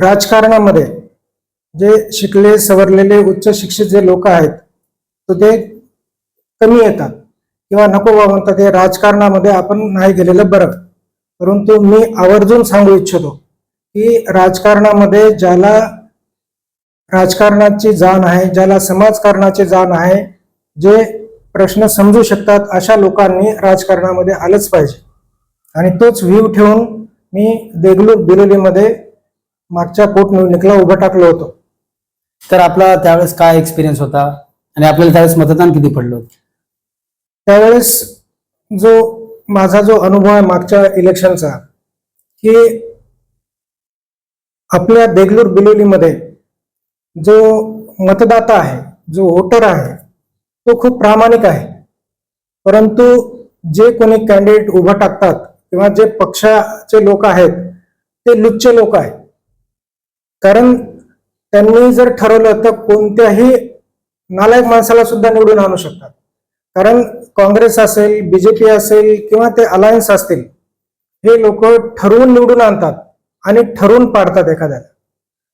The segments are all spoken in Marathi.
राजकारणामध्ये जे शिकले सवरलेले उच्च शिक्षित जे लोक आहेत तर ते कमी येतात. किंवा नको बा म्हणतात हे राजकारणामध्ये आपण नाही गेलेलं बरं. परंतु मी आवर्जून सांगू इच्छितो की राजकारणामध्ये ज्याला राजकारणाची जाण आहे ज्याला समाजकारणाची जाण आहे जे प्रश्न समजू शकतात अशा लोकांनी राजकारणामध्ये आलंच पाहिजे. आणि तोच व्ह्यू ठेवून मी देगलूर बिलोलीमध्ये मागच्या पोटनिवडणुकीला उभं टाकलं होतं. तर आपला त्यावेळेस काय एक्सपिरियन्स होता? आणि आपल्याला त्यावेळेस मतदान किती पडलं होतं? त्यावेळेस जो माझा जो अनुभव आहे मागच्या इलेक्शनचा की आपल्या देगलूर बिलोलीमध्ये जो मतदाता आहे जो वोटर आहे तो खूप प्रामाणिक आहे. परंतु जे कोणी कॅन्डिडेट उभं टाकतात किंवा जे पक्षाचे लोक आहेत ते लुच्चे लोक आहेत. कारण त्यांनी जर ठरवलं तर कोणत्याही नालायक माणसाला सुद्धा निवडून आणू शकतात. कारण काँग्रेस असेल बीजेपी असेल किंवा ते अलायन्स असतील हे लोक ठरवून निवडून आणतात आणि ठरवून पाडतात एखाद्याला.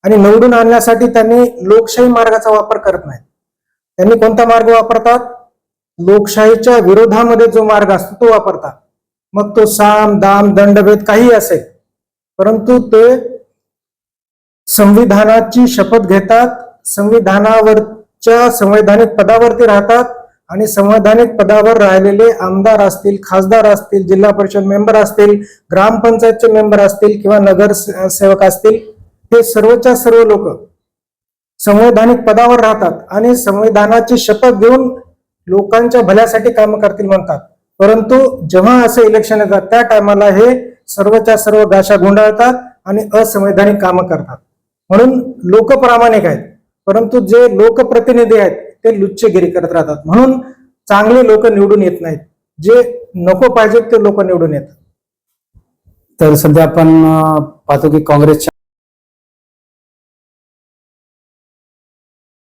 आणि निवडून आणण्यासाठी त्यांनी लोकशाही मार्गाचा वापर करत नाहीत. त्यांनी कोणता मार्ग वापरतात? लोकशाहीच्या विरोधामध्ये जो मार्ग असतो तो वापरतात. मग तो साम दाम दंडभेद काही असेल परंतु ते संविधानाची शपथ घेतात संविधानावरच्या संवैधानिक पदावरती राहतात आणि संवैधानिक पदावर राहिलेले आमदार असतील खासदार असतील जिल्हा परिषद मेंबर असतील ग्रामपंचायतचे मेंबर असतील किंवा नगर सेवक असतील हे सर्वच्या सर्व लोक संवैधानिक पदावर राहतात आणि संविधानाची शपथ घेऊन लोकांच्या भल्यासाठी काम करतील म्हणतात. परंतु जेव्हा असे इलेक्शन येतात त्या टायमाला हे सर्वच्या सर्व गाशा गुंडाळतात आणि असंवैधानिक कामं करतात. म्हणून लोक प्रामाणिक आहेत. परंतु जे लोकप्रतिनिधी आहेत ते लुच्चगिरी करत राहतात. म्हणून चांगले लोक निवडून येत नाहीत. जे नको पाहिजेत ते लोक निवडून येतात. तर सध्या आपण पाहतो की काँग्रेसच्या